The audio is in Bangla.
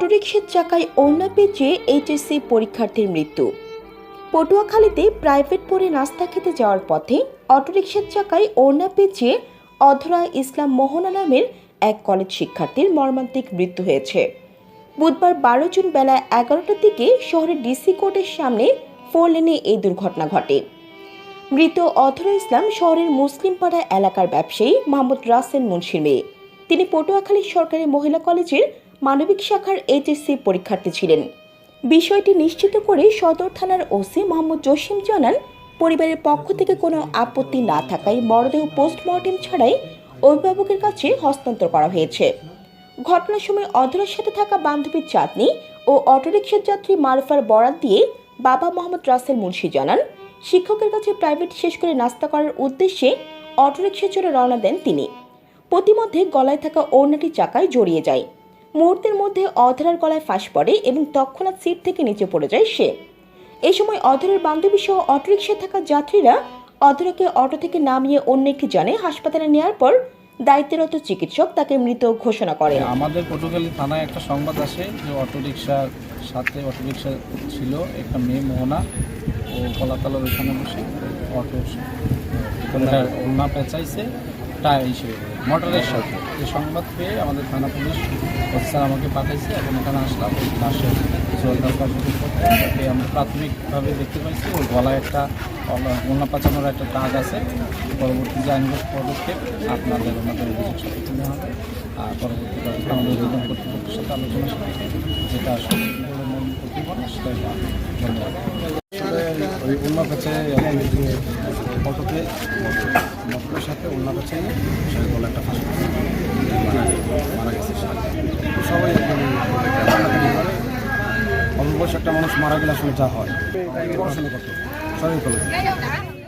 অটোরিকশার চাকায় ওড়না পেঁচিয়ে এইচএসসি পরীক্ষার্থীর মৃত্যু। পটুয়াখালীতে প্রাইভেট পড়ে নাস্তা খেতে যাওয়ার পথে অটোরিকশার চাকায় ওড়না পেঁচিয়ে অধরা ইসলাম মোহনা নামের এক কলেজ শিক্ষার্থীর মর্মান্তিক মৃত্যু হয়েছে। বুধবার বারো জুন বেলা এগারোটার দিকে শহরের ডিসি কোর্টের সামনে ফোর লেনে এই দুর্ঘটনা ঘটে। মৃত অধরা ইসলাম শহরের মুসলিমপাড়া এলাকার ব্যবসায়ী মোহাম্মদ রাসেল মুন্সির মেয়ে। তিনি পটুয়াখালী সরকারি মহিলা কলেজের মানবিক শাখার এইচএসসি পরীক্ষার্থী ছিলেন। বিষয়টি নিশ্চিত করে সদর থানার ওসি মোহাম্মদ জসিম জানান, পরিবারের পক্ষ থেকে কোনো আপত্তি না থাকায় মরদেহ পোস্টমর্টেম ছাড়াই অভিভাবকের কাছে হস্তান্তর করা হয়েছে। ঘটনার সময় অধরের সাথে থাকা বান্ধবীর চাঁদনি ও অটোরিকশার যাত্রী মারফার বরাত দিয়ে বাবা মোহাম্মদ রাসেল মুন্সি জানান, শিক্ষকের কাছে প্রাইভেট শেষ করে নাস্তা করার উদ্দেশ্যে অটোরিকশার চড়ে রওনা দেন তিনি। প্রতিমধ্যে গলায় থাকা ওড়নাটি চাকায় জড়িয়ে যায়। মুহূর্তের মধ্যে অধরার গলায় ফাঁস পড়ে এবং তৎক্ষণাৎ সিট থেকে নিচে পড়ে যায় সে। এই সময় অধরের বান্ধবী সহ অটোরিকশায় থাকা যাত্রীরা অধরাকে অটো থেকে নামিয়ে অন্য একটি যানে হাসপাতালে নেওয়ার পর দায়িত্বরত চিকিৎসক তাকে মৃত ঘোষণা করেন। আমাদের পটুখালী থানায় একটা সংবাদ আসে যে অটোরিকশার সাথে অটোরিকশা ছিল একটা মেয়ে মোহনা। ও কলাতলার ওখানে বসে অটো ওনা পেঁচাইছে। টায়ার হিসেবে মোটরের সাথে। এই সংবাদ পেয়ে আমাদের থানা পুলিশ অফিসার আমাকে পাঠাইছে এখন এখানে আসলাম করতে আমরা প্রাথমিকভাবে দেখতে পাইছি, ওর গলায় একটা ওনা পাচানোর একটা দাগ আছে। পরবর্তী যে আইনগত পদক্ষেপ, আপনাদের আমাদের অভিযোগ সাথে তুলে হবে। আর পরবর্তী পদক্ষেপ আমাদের অভিযোগ কর্তৃপক্ষের সাথে আলোচনা সাপেক্ষে যেটা পারে সেটাই ধন্যবাদ আসলে ওই অন্য কাছে ফটোতে মটরের সাথে অন্য কাছে সে বলে একটা ফাঁস মারা গেছে সবাই। অল্প বয়স একটা মানুষ মারা গেলে আসলে যা হয়। করতো। সবাই